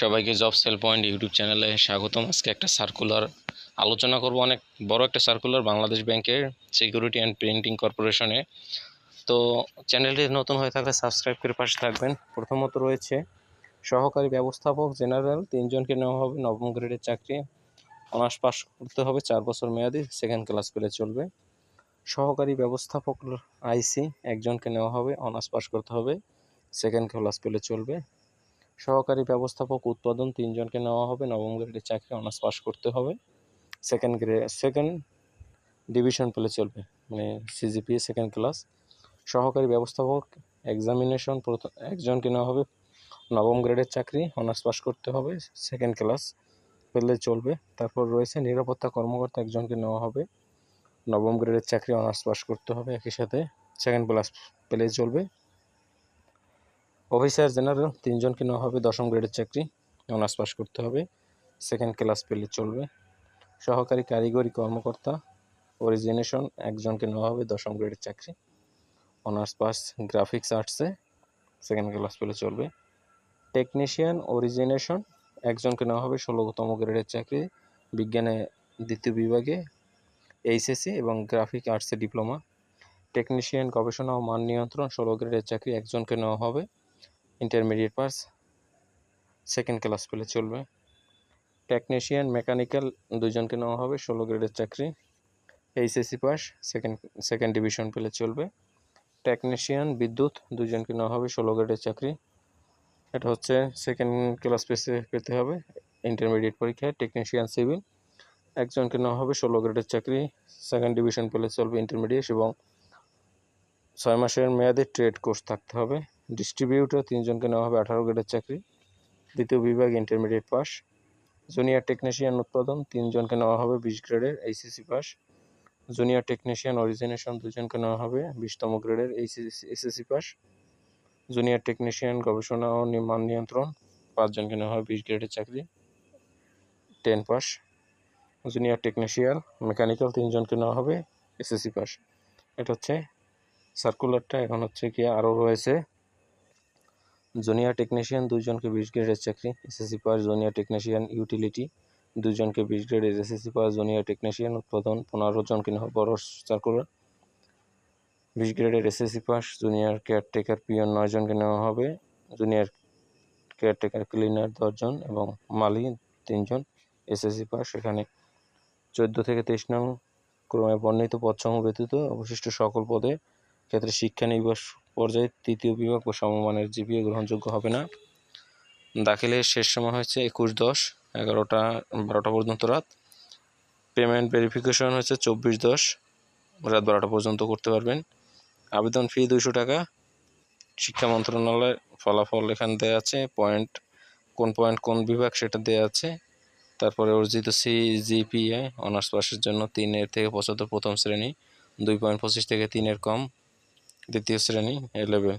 সবাইকে job sell point YouTube চ্যানেলে স্বাগতম। আজকে একটা সার্কুলার আলোচনা করব, অনেক বড় একটা সার্কুলার বাংলাদেশ ব্যাংকের সিকিউরিটি অ্যান্ড প্রিন্টিং কর্পোরেশনে তো চ্যানেলটি নতুন হয়ে থাকলে সাবস্ক্রাইব করে পাশে থাকবেন। প্রথমত রয়েছে, সহকারী ব্যবস্থাপক জেনারেল তিনজনকে নেওয়া হবে নবম গ্রেডের চাকরি। অনার্স পাস করতে হবে, চার বছর মেয়াদি সেকেন্ড ক্লাস পেলে চলবে। সহকারী ব্যবস্থাপক আইসি, একজনকে নেওয়া হবে অনার্স পাস করতে হবে সেকেন্ড ক্লাস পেলে চলবে। সহকারী ব্যবস্থাপক উৎপাদন তিনজনকে নেওয়া হবে। নবম গ্রেডের চাকরি অনার্স পাস করতে হবে। সেকেন্ড গ্রেড সেকেন্ড ডিভিশন পেলে চলবে মানে সিজিপিএ সেকেন্ড ক্লাস সহকারী ব্যবস্থাপক এক্সামিনেশন প্রথম একজনকে নেওয়া হবে। নবম গ্রেডের চাকরি অনার্স পাস করতে হবে সেকেন্ড ক্লাস পেলে চলবে। তারপর রয়েছে নিরাপত্তা কর্মকর্তা একজনকে নেওয়া হবে। নবম গ্রেডের চাকরি অনার্স পাস করতে হবে, একই সাথে সেকেন্ড ক্লাস পেলে চলবে। অফিসার জেনারেল তিনজনকে নেওয়া হবে, দশম গ্রেডের চাকরি অনার্স পাস করতে হবে সেকেন্ড ক্লাস পেলে চলবে। সহকারী কারিগরি কর্মকর্তা অরিজিনেশন একজনকে নেওয়া হবে, দশম গ্রেডের চাকরি অনার্স পাস গ্রাফিক্স আর্টসে সেকেন্ড ক্লাস পেলে চলবে। টেকনিশিয়ান অরিজিনেশন একজনকে নেওয়া হবে, ষোলোতম গ্রেডের চাকরি, বিজ্ঞানে দ্বিতীয় বিভাগে এইচএসসি এবং গ্রাফিক আর্টসে ডিপ্লোমা টেকনিশিয়ান গবেষণা ও মান নিয়ন্ত্রণ, ষোলো গ্রেডের চাকরি একজনকে নেওয়া হবে ইন্টারমিডিয়েট পাস সেকেন্ড ক্লাস পেলে চলবে। টেকনিশিয়ান মেকানিক্যাল দুজনকে নেওয়া হবে, ষোলো গ্রেডের চাকরি। HSC pass second second division পেলে চলবে। টেকনিশিয়ান বিদ্যুৎ দুজনকে নেওয়া হবে, ষোলো গ্রেডের চাকরি। এটা হচ্ছে সেকেন্ড ক্লাস পেসে পেতে হবে ইন্টারমিডিয়েট পরীক্ষায়। টেকনিশিয়ান সিভিল একজনকে নেওয়া হবে, ষোলো গ্রেডের চাকরি। সেকেন্ড ডিভিশন পেলে চলবে ইন্টারমিডিয়েট এবং ছয় মাসের মেয়াদে ট্রেড কোর্স থাকতে হবে। ডিস্ট্রিবিউটর তিনজনকে নেওয়া হবে আঠারো গ্রেডের চাকরি। দ্বিতীয় বিভাগ ইন্টারমিডিয়েট পাস। জুনিয়র টেকনিশিয়ান উৎপাদন তিনজনকে নেওয়া হবে বিশ গ্রেডের HSC pass. Junior technician origination দুজনকে নেওয়া হবে বিশতম গ্রেডের HSC, SSC pass. Junior technician গবেষণা ও মান নিয়ন্ত্রণ পাঁচজনকে নেওয়া হবে বিশ গ্রেডের চাকরি। Ten pass. Junior technician mechanical তিনজনকে নেওয়া হবে এসএসসি পাস। এটা হচ্ছে সার্কুলারটা এখন হচ্ছে কি আরও রয়েছে জুনিয়র টেকনিশিয়ান দুজনকে বিশ গ্রেডের চাকরি, SSC pass junior technician utility, দুজনকে বিশ গ্রেডের এসএসসি পাস জুনিয়র টেকনিশিয়ান উৎপাদন, পনেরো জনকে বড় সার্কুলার। বিশ গ্রেডের SSC pass, junior caretaker peon নয় জনকে নেওয়া হবে, জুনিয়র কেয়ারটেকার ক্লিনার দশজন এবং মালি তিনজন এসএসসি পাস। এখানে চোদ্দ থেকে তেইশ নং ক্রমে বর্ণিত পদসমূহ ব্যতীত অবশিষ্ট সকল পদে ক্ষেত্রে শিক্ষা নিবাস পর্যায়ে তৃতীয় বিভাগ ও সমমানের জিপিএ গ্রহণযোগ্য হবে না। দাখিলের শেষ সময় হচ্ছে একুশ দশ, এগারোটা, বারোটা পর্যন্ত রাত। পেমেন্ট ভেরিফিকেশন হচ্ছে চব্বিশ দশ, রাত বারোটা পর্যন্ত করতে পারবেন। আবেদন ফি দুইশো টাকা। শিক্ষা মন্ত্রণালয়ের ফলাফল এখানে দেওয়া আছে পয়েন্ট কোন পয়েন্ট কোন বিভাগ সেটা দেওয়া আছে। তারপরে অর্জিত সি জিপিএ অনার্স পাসের জন্য তিনের থেকে পঁচাত্তর প্রথম শ্রেণি, দুই পয়েন্ট পঁচিশ থেকে তিনের কম। দ্বিতীয় শ্রেণি এ লেভেল